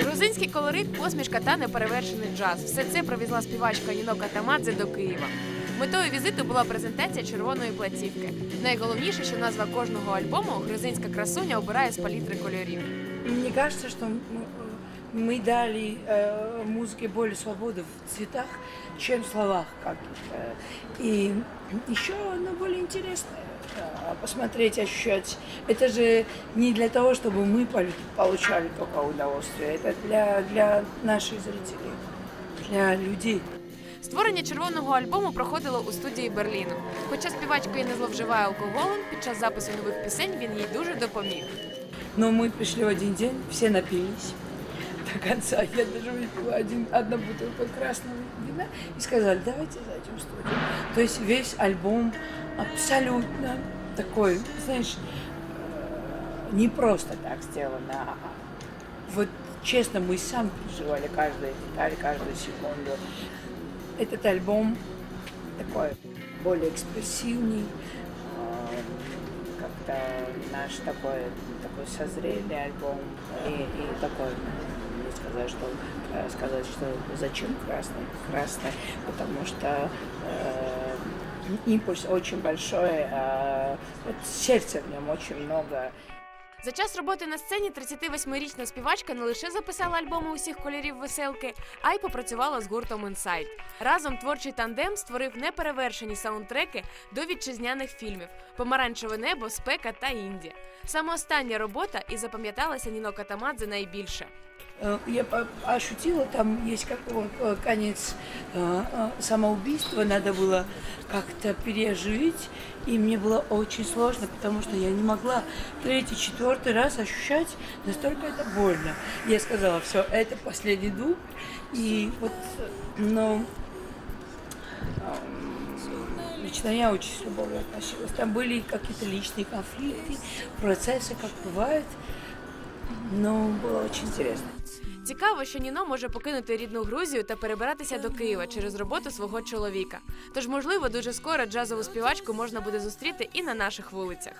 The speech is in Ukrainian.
Грузинський колорит, посмішка та неперевершений джаз. Все це привезла співачка Ніно Катамадзе до Києва. Метою візиту була презентація червоної платівки. Найголовніше, що назва кожного альбому грузинська красуня обирає з палітри кольорів. Мені кажеться, що м- мы дали э, музыке более свободы в цветах, чем в словах каких-то. И еще оно более интересное э, посмотреть, ощущать. Это же не для того, чтобы мы пол- получали только удовольствие. Это для, для наших зрителей, для людей. Створення червоного альбому проходило у студії Берліну. Хоча співачка і не зловживає алкоголем, під час запису нових пісень він їй дуже допоміг. Но мы пришли в один день, все напились До конца. Я даже выпила один, одну бутылку красного вина и сказали, давайте зайдем студию. То есть весь альбом абсолютно такой, знаешь, э, не просто так сделано. а Вот честно, мы сами переживали каждую деталь, каждую секунду. Этот альбом такой более экспрессивный, э, как-то наш такой, такой созрелый альбом и, и такой, сказать, что э, сказать, что зачем красный, красный, потому что э, импульс очень большой, а вот сердца в нем очень много. За час роботи на сцені 38-річна співачка не лише записала альбоми усіх кольорів веселки, а й попрацювала з гуртом Інсайт. Разом творчий тандем створив неперевершені саундтреки до вітчизняних фільмів Помаранчеве небо, спека та інді. Саме остання робота і запам'яталася Ніно Катамадзе найбільше. Э, Я ощутила, там есть как вот, э, конец э, э, самоубийства, надо было как-то переоживить, и мне было очень сложно, потому что я не могла третий, четвертый раз ощущать, настолько это больно. Я сказала, все, это последний дуб, и вот, но эм, лично я очень с любовью относилась. Там были какие-то личные конфликты, процессы, как бывает, но було дуже цікаво. Цікаво, що Ніно може покинути рідну Грузію та перебиратися до Києва через роботу свого чоловіка. Тож, можливо, дуже скоро джазову співачку можна буде зустріти і на наших вулицях.